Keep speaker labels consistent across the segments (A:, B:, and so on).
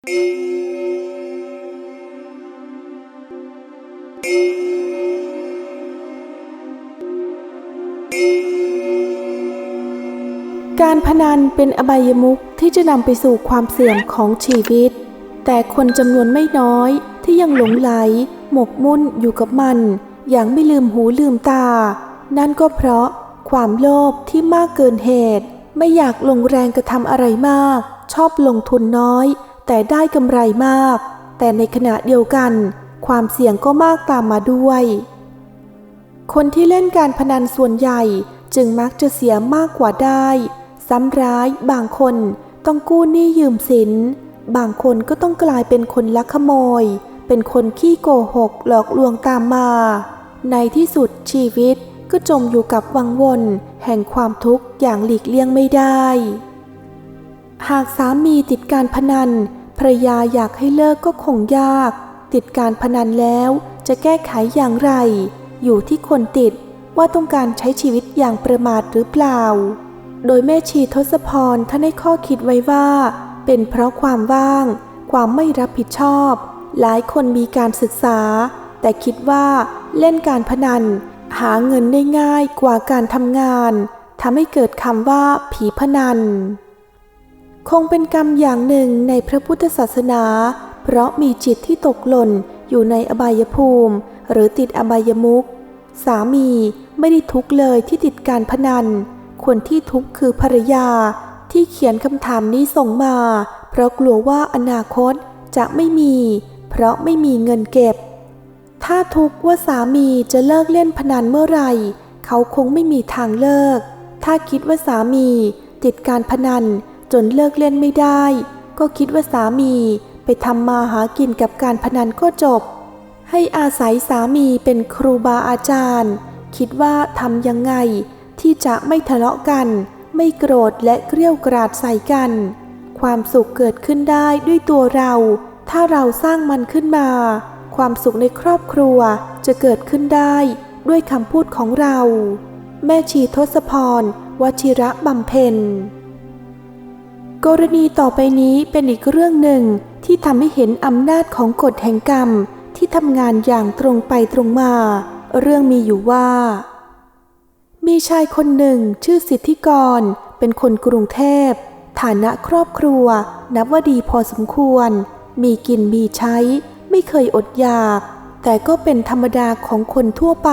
A: การพนันเป็นอบายมุขที่จะนำไปสู่ความเสื่อมของชีวิต แต่คนจำนวนไม่น้อยที่ยังหลงไหล หมกมุ่นอยู่กับมัน อย่างไม่ลืมหูลืมตา นั่นก็เพราะความโลภที่มากเกินเหตุ ไม่อยากลงแรงกระทำอะไรมาก ชอบลงทุนน้อย แต่ได้กำไรมาก แต่ในขณะเดียวกัน ความเสี่ยงก็มากตามมาด้วย คนที่เล่นการพนันส่วนใหญ่จึงมักจะเสียมากกว่าได้ ซ้ำร้ายบางคนต้องกู้หนี้ยืมสิน บางคนก็ต้องกลายเป็นคนลักขโมย เป็นคนขี้โกหกหลอกลวงตามมา ในที่สุดชีวิตก็จมอยู่กับวังวนแห่งความทุกข์อย่างหลีกเลี่ยงไม่ได้ หากสามีติดการพนัน ภรยาอยากให้เลิกก็คงยาก ติดการพนันแล้วจะแก้ไขอย่างไร อยู่ที่คนติดว่าต้องการใช้ชีวิตอย่างประมาทหรือเปล่า โดยแม่ชีทศพรท่านให้ข้อคิดไว้ว่า เป็นเพราะความว่าง ความไม่รับผิดชอบ หลายคนมีการศึกษา แต่คิดว่าเล่นการพนัน หาเงินได้ง่ายกว่าการทำงานทำให้เกิดคำว่าผีพนัน คงเป็นกรรมอย่างหนึ่งในพระพุทธศาสนา เพราะมีจิตที่ตกหล่นอยู่ในอบายภูมิ หรือติดอบายมุขสามีไม่ได้ทุกเลยที่ติดการพนัน คนที่ทุกคือภรรยาที่เขียนคำถามนี้ส่งมา เพราะกลัวว่าอนาคตจะไม่มี เพราะไม่มีเงินเก็บ ถ้าทุกว่าสามีจะเลิกเล่นพนันเมื่อไหร่ เขาคงไม่มีทางเลิก ถ้าคิดว่าสามีติดการพนัน จนเลิกเล่นไม่ได้ ก็คิดว่าสามีไปทำมาหากินกับการพนันก็จบ ให้อาศัยสามีเป็นครูบาอาจารย์ คิดว่าทำยังไง ที่จะไม่ทะเลาะกัน ไม่โกรธและเกรี้ยกราดใส่กัน ความสุขเกิดขึ้นได้ด้วยตัวเรา ถ้าเราสร้างมันขึ้นมา ความสุขในครอบครัวจะเกิดขึ้นได้ด้วยคำพูดของเรา แม่ชีทศพรวชิระบำเพ็ญ กรณีต่อไปนี้เป็นอีกเรื่องหนึ่งที่ทำให้เห็นอำนาจของกฎแห่งกรรมที่ทำงานอย่างตรงไปตรงมา เรื่องมีอยู่ว่า มีชายคนหนึ่งชื่อสิทธิกร เป็นคนกรุงเทพ ฐานะครอบครัว นับว่าดีพอสมควร มีกินมีใช้ ไม่เคยอดอยาก แต่ก็เป็นธรรมดาของคนทั่วไป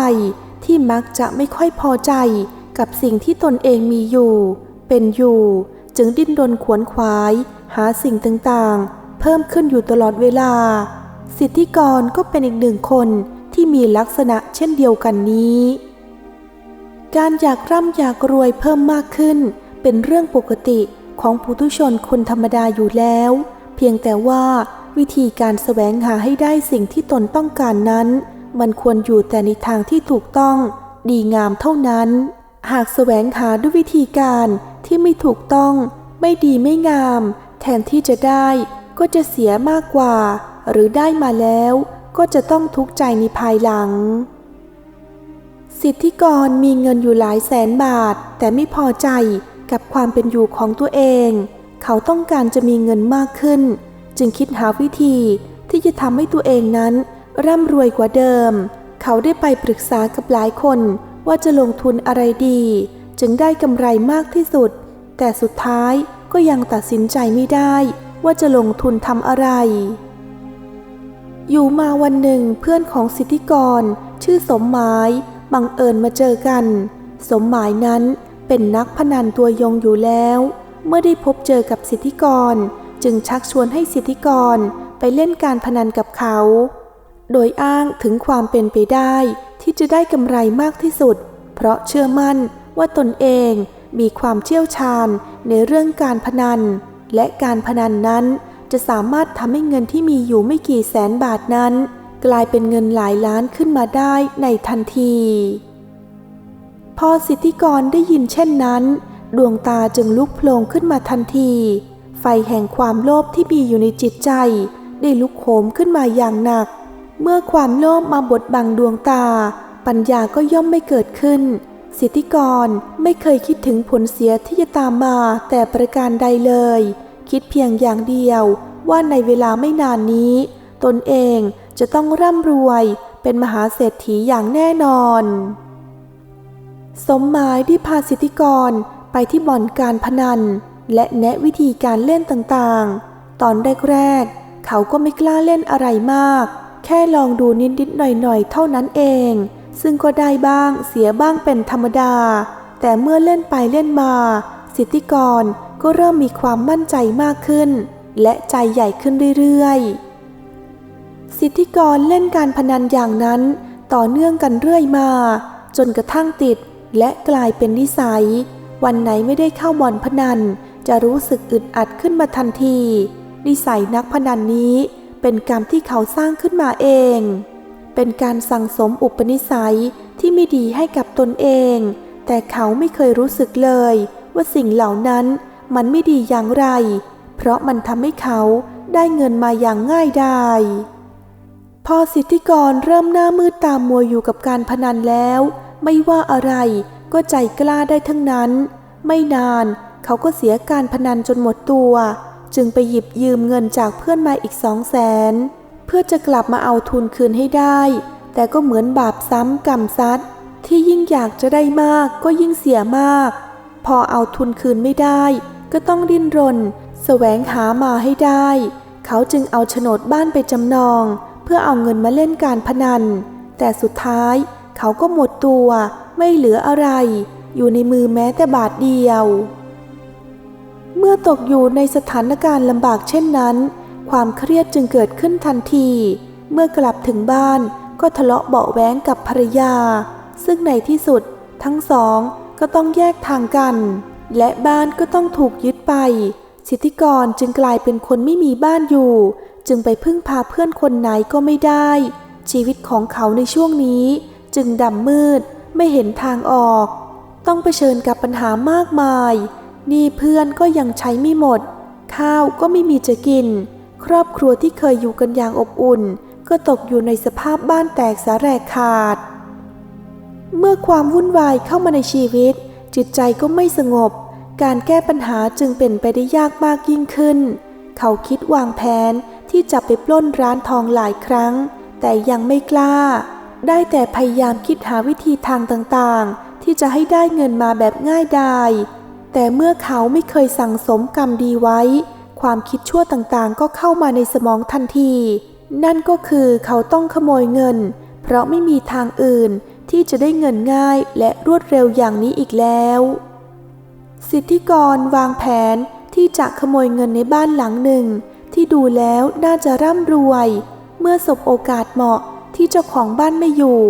A: ที่มักจะไม่ค่อยพอใจกับสิ่งที่ตนเองมีอยู่ เป็นอยู่ จึงดิ้นรนขวนขวาย หาสิ่งต่างๆ เพิ่มขึ้นอยู่ตลอดเวลา สิทธิกรก็เป็นอีกหนึ่งคนที่มีลักษณะเช่นเดียวกันนี้ การอยากร่ำอยากรวยเพิ่มมากขึ้น เป็นเรื่องปกติของปุถุชนคนธรรมดาอยู่แล้ว เพียงแต่ว่าวิธีการแสวงหาให้ได้สิ่งที่ตนต้องการนั้น มันควรอยู่แต่ในทางที่ถูกต้อง ดีงามเท่านั้น หากแสวงหาด้วยวิธีการ ที่ไม่ถูกต้อง ไม่ดีไม่งาม แทนที่จะได้ก็จะเสียมากกว่า หรือได้มาแล้วก็จะต้องทุกข์ใจในภายหลัง สิทธิกรมีเงินอยู่หลายแสนบาท แต่ไม่พอใจกับความเป็นอยู่ของตัวเอง เขาต้องการจะมีเงินมากขึ้น จึงคิดหาวิธีที่จะทำให้ตัวเองนั้น ร่ำรวยกว่าเดิม เขาได้ไปปรึกษากับหลายคนว่าจะลงทุนอะไรดี จึงได้กำไรมากที่สุด แต่สุดท้ายก็ยังตัดสินใจไม่ได้ว่าจะลงทุนทำอะไร อยู่มาวันหนึ่งเพื่อนของสิทธิกร ชื่อสมหมายบังเอิญมาเจอกัน สมหมายนั้นเป็นนักพนันตัวยงอยู่แล้ว เมื่อได้พบเจอกับสิทธิกร จึงชักชวนให้สิทธิกรไปเล่นการพนันกับเขา โดยอ้างถึงความเป็นไปได้ที่จะได้กำไรมากที่สุด เพราะเชื่อมั่น ว่าตนเองมีความเชี่ยวชาญในเรื่องการพนัน และการพนันนั้นจะสามารถทำให้เงินที่มีอยู่ไม่กี่แสนบาทนั้น กลายเป็นเงินหลายล้านขึ้นมาได้ในทันที พอสิทธิกรได้ยินเช่นนั้น ดวงตาจึงลุกโผล่ขึ้นมาทันที ไฟแห่งความโลภที่มีอยู่ในจิตใจ ได้ลุกโหมขึ้นมาอย่างหนัก เมื่อความโลภมาบดบังดวงตา ปัญญาก็ย่อมไม่เกิดขึ้น สิทธิกรไม่เคยคิดถึงผลเสียที่จะตามมาแต่ประการใดเลย คิดเพียงอย่างเดียวว่าในเวลาไม่นานนี้ ตนเองจะต้องร่ำรวยเป็นมหาเศรษฐีอย่างแน่นอน สมหมายได้พาสิทธิกรไปที่บ่อนการพนัน และแนะวิธีการเล่นต่างๆ ตอนแรกๆเขาก็ไม่กล้าเล่นอะไรมาก แค่ลองดูนิดๆหน่อยๆ เท่านั้นเอง ซึ่งก็ได้บ้างเสียบ้างเป็นธรรมดา แต่เมื่อเล่นไปเล่นมา สิทธิกรก็เริ่มมีความมั่นใจมากขึ้น และใจใหญ่ขึ้นเรื่อยๆ สิทธิกรเล่นการพนันอย่างนั้นต่อเนื่องกันเรื่อยมา จนกระทั่งติดและกลายเป็นนิสัย วันไหนไม่ได้เข้าบ่อนพนัน จะรู้สึกอึดอัดขึ้นมาทันที นิสัยนักพนันนี้เป็นกรรมที่เขาสร้างขึ้นมาเอง เป็นการสั่งสมอุปนิสัยที่ไม่ดีให้กับตนเอง แต่เขาไม่เคยรู้สึกเลย ว่าสิ่งเหล่านั้นมันไม่ดีอย่างไร เพราะมันทำให้เขาได้เงินมาอย่างง่ายดายพอสิทธิกรเริ่มหน้ามืดตามมัวอยู่กับการพนันแล้ว ไม่ว่าอะไรก็ใจกล้าได้ทั้งนั้น ไม่นานเขาก็เสียการพนันจนหมดตัว จึงไปหยิบยืมเงินจากเพื่อนมาอีกสองแสน เพื่อจะกลับมาเอาทุนคืนให้ได้ แต่ก็เหมือนบาปซ้ำกรรมซัดที่ยิ่งอยากจะได้มากก็ยิ่งเสียมาก พอเอาทุนคืนไม่ได้ ก็ต้องดิ้นรน แสวงหามาให้ได้ เขาจึงเอาโฉนดบ้านไปจำนอง เพื่อเอาเงินมาเล่นการพนัน แต่สุดท้ายเขาก็หมดตัวไม่เหลืออะไร อยู่ในมือแม้แต่บาทเดียว เมื่อตกอยู่ในสถานการณ์ลำบากเช่นนั้น ความเครียดจึงเกิดขึ้นทันที เมื่อกลับถึงบ้านก็ทะเลาะเบาแว้งกับภรรยา ซึ่งในที่สุดทั้งสองก็ต้องแยกทางกัน และบ้านก็ต้องถูกยึดไป สิทธิกรจึงกลายเป็นคนไม่มีบ้านอยู่ จึงไปพึ่งพาเพื่อนคนไหนก็ไม่ได้ ชีวิตของเขาในช่วงนี้ จึงดำมืดไม่เห็นทางออก ต้องเผชิญกับปัญหามากมาย นี่เพื่อนก็ยังใช้ไม่หมด ข้าวก็ไม่มีจะกิน ครอบครัวที่เคยอยู่กันอย่างอบอุ่น ก็ตกอยู่ในสภาพบ้านแตกสาแรกขาด เมื่อความวุ่นวายเข้ามาในชีวิต จิตใจก็ไม่สงบ การแก้ปัญหาจึงเป็นไปได้ยากมากยิ่งขึ้น เขาคิดวางแผนที่จะไปปล้นร้านทองหลายครั้ง แต่ยังไม่กล้า ได้แต่พยายามคิดหาวิธีทางต่างๆ ที่จะให้ได้เงินมาแบบง่ายดายแต่เมื่อเขาไม่เคยสั่งสมกรรมดีไว้ ความคิดชั่วต่างๆ ก็เข้ามาในสมองทันที นั่นก็คือเขาต้องขโมยเงิน เพราะไม่มีทางอื่นที่จะได้เงินง่ายและรวดเร็วอย่างนี้อีกแล้ว สิทธิกรวางแผนที่จะขโมยเงินในบ้านหลังหนึ่ง ที่ดูแล้วน่าจะร่ำรวย เมื่อสบโอกาสเหมาะที่เจ้าของบ้านไม่อยู่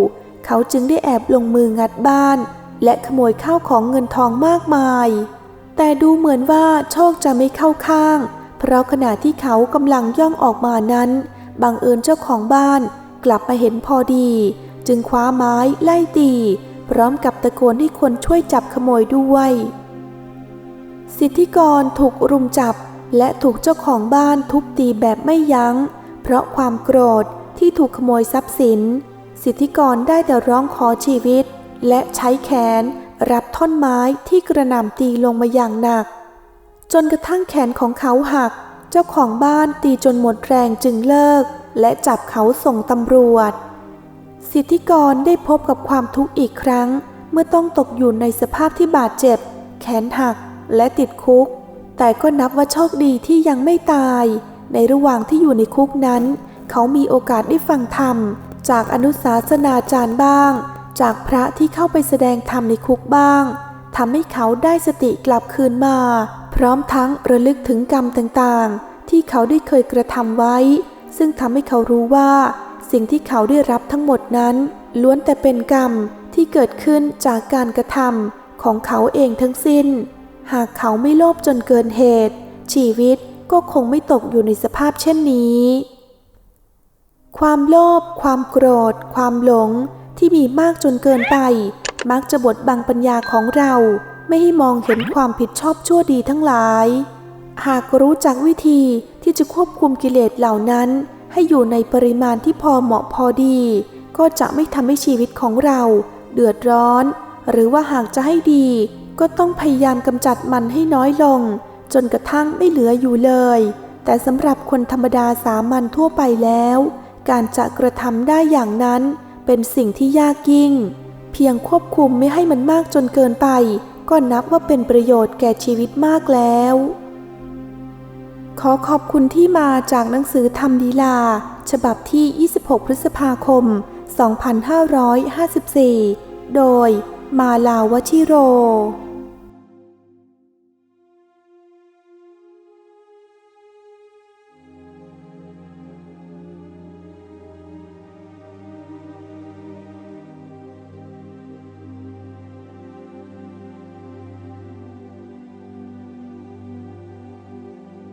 A: เขาจึงได้แอบลงมืองัดบ้าน และขโมยข้าวของเงินทองมากมาย แต่ดูเหมือนว่าโชคจะไม่เข้าข้าง เพราะขณะที่เขากำลังย่องออกมานั้น บังเอิญเจ้าของบ้านกลับมาเห็นพอดี จึงคว้าไม้ไล่ตี พร้อมกับตะโกนให้คนช่วยจับขโมยด้วย สิทธิกรถูกรุมจับและถูกเจ้าของบ้านทุบตีแบบไม่ยัง้ง เพราะความโกรธที่ถูกขโมยทรัพย์สิน สิทธิกรได้แต่ร้องขอชีวิต และใช้แขน รับท่อนไม้ที่กระหน่ำตีลงมาอย่างหนัก จนกระทั่งแขนของเขาหัก เจ้าของบ้านตีจนหมดแรงจึงเลิก และจับเขาส่งตำรวจ สิทธิกรได้พบกับความทุกข์อีกครั้ง เมื่อต้องตกอยู่ในสภาพที่บาดเจ็บ แขนหักและติดคุก แต่ก็นับว่าโชคดีที่ยังไม่ตาย ในระหว่างที่อยู่ในคุกนั้น เขามีโอกาสได้ฟังธรรม จากอนุสาสนาจารย์บ้าง จากพระที่เข้าไปแสดงธรรมในคุกบ้างทำให้เขาได้สติกลับคืนมา พร้อมทั้งระลึกถึงกรรมต่างๆ ที่เขาได้เคยกระทำไว้ ซึ่งทำให้เขารู้ว่า สิ่งที่เขาได้รับทั้งหมดนั้น ล้วนแต่เป็นกรรมที่เกิดขึ้นจากการกระทำของเขาเองทั้งสิ้น หากเขาไม่โลภจนเกินเหตุ ชีวิตก็คงไม่ตกอยู่ในสภาพเช่นนี้ ความโลภความโกรธ ความหลง ที่มีมากจนเกินไป มักจะบดบังปัญญาของเราไม่ให้มองเห็นความผิดชอบชั่วดีทั้งหลาย หากรู้จักวิธีที่จะควบคุมกิเลสเหล่านั้น ให้อยู่ในปริมาณที่พอเหมาะพอดี ก็จะไม่ทำให้ชีวิตของเรา เดือดร้อน หรือว่าหากจะให้ดี ก็ต้องพยายามกำจัดมันให้น้อยลง จนกระทั่งไม่เหลืออยู่เลย แต่สำหรับคนธรรมดาสามัญทั่วไปแล้ว การจะกระทำได้อย่างนั้น เป็นสิ่งที่ยากยิ่ง เพียงควบคุมไม่ให้มันมากจนเกินไป ก็นับว่าเป็นประโยชน์แก่ชีวิตมากแล้ว ขอขอบคุณที่มาจากหนังสือธรรมดีลา ฉบับที่ 26 พฤษภาคม 2554 โดยมาลาวชิโร